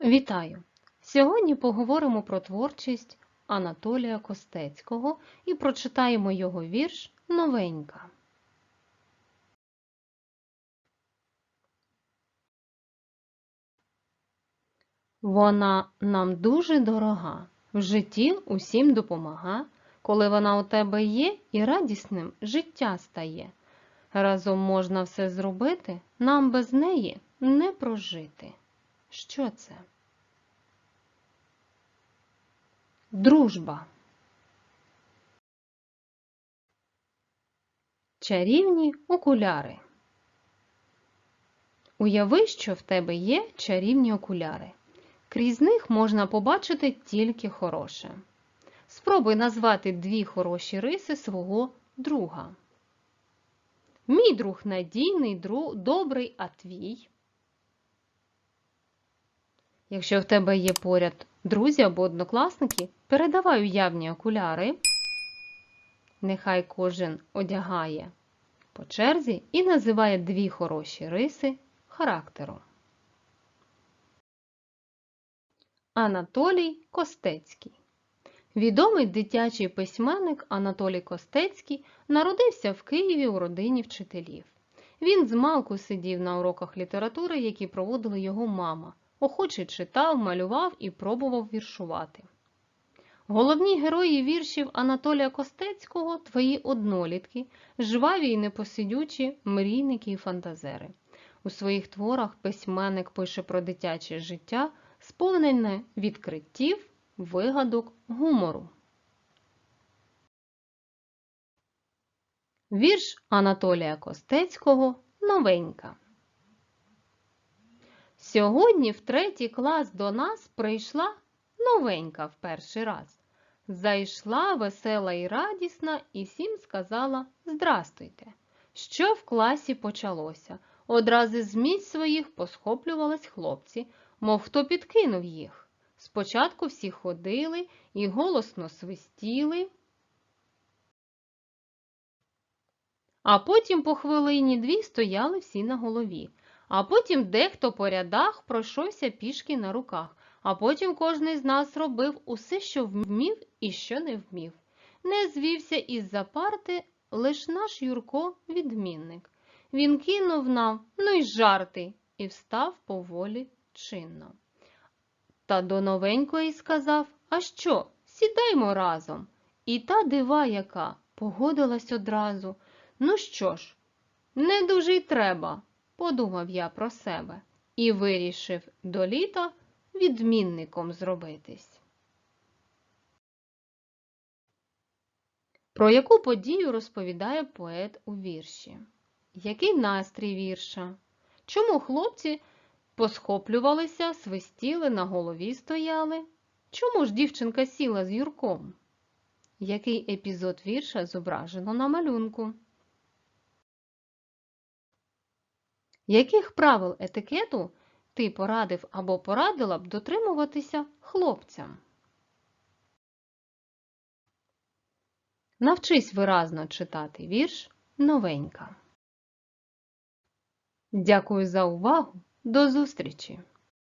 Вітаю! Сьогодні поговоримо про творчість Анатолія Костецького і прочитаємо його вірш Новенька. Вона нам дуже дорога, в житті усім допомага, коли вона у тебе є і радісним життя стає. Разом можна все зробити, нам без неї не прожити. Що це? Дружба. Чарівні окуляри. Уяви, що в тебе є чарівні окуляри. Крізь них можна побачити тільки хороше. Спробуй назвати дві хороші риси свого друга. Мій друг надійний, друг, добрий, а твій. Якщо в тебе є поряд друзі або однокласники, передавай уявні окуляри. Нехай кожен одягає по черзі і називає дві хороші риси характеру. Анатолій Костецький Відомий дитячий письменник Анатолій Костецький народився в Києві у родині вчителів. Він змалку сидів на уроках літератури, які проводила його мама. Охоче читав, малював і пробував віршувати. Головні герої віршів Анатолія Костецького твої однолітки, жваві й непосидючі мрійники і фантазери. У своїх творах письменник пише про дитяче життя, сповнене відкриттів, вигадок, гумору. Вірш Анатолія Костецького Новенька. Сьогодні в третій клас до нас прийшла новенька в перший раз. Зайшла весела і радісна і всім сказала Здрастуйте! Що в класі почалося? Одразу з місць своїх посхоплювались хлопці, мов хто підкинув їх. Спочатку всі ходили і голосно свистіли, а потім по хвилині дві стояли всі на голові. А потім дехто по рядах пройшовся пішки на руках, а потім кожний з нас робив усе, що вмів і що не вмів. Не звівся із-за парти лиш наш Юрко відмінник. Він кинув нам, ну й жарти, і встав поволі чинно. Та до новенької сказав А що, сідаймо разом. І та дива яка погодилась одразу. Ну що ж, не дуже й треба подумав я про себе і вирішив до літа відмінником зробитись. Про яку подію розповідає поет у вірші? Який настрій вірша? Чому хлопці посхоплювалися, свистіли, на голові стояли? Чому ж дівчинка сіла з Юрком? Який епізод вірша зображено на малюнку? Яких правил етикету ти порадив або порадила б дотримуватися хлопцям? Навчись виразно читати вірш новенька. Дякую за увагу. До зустрічі!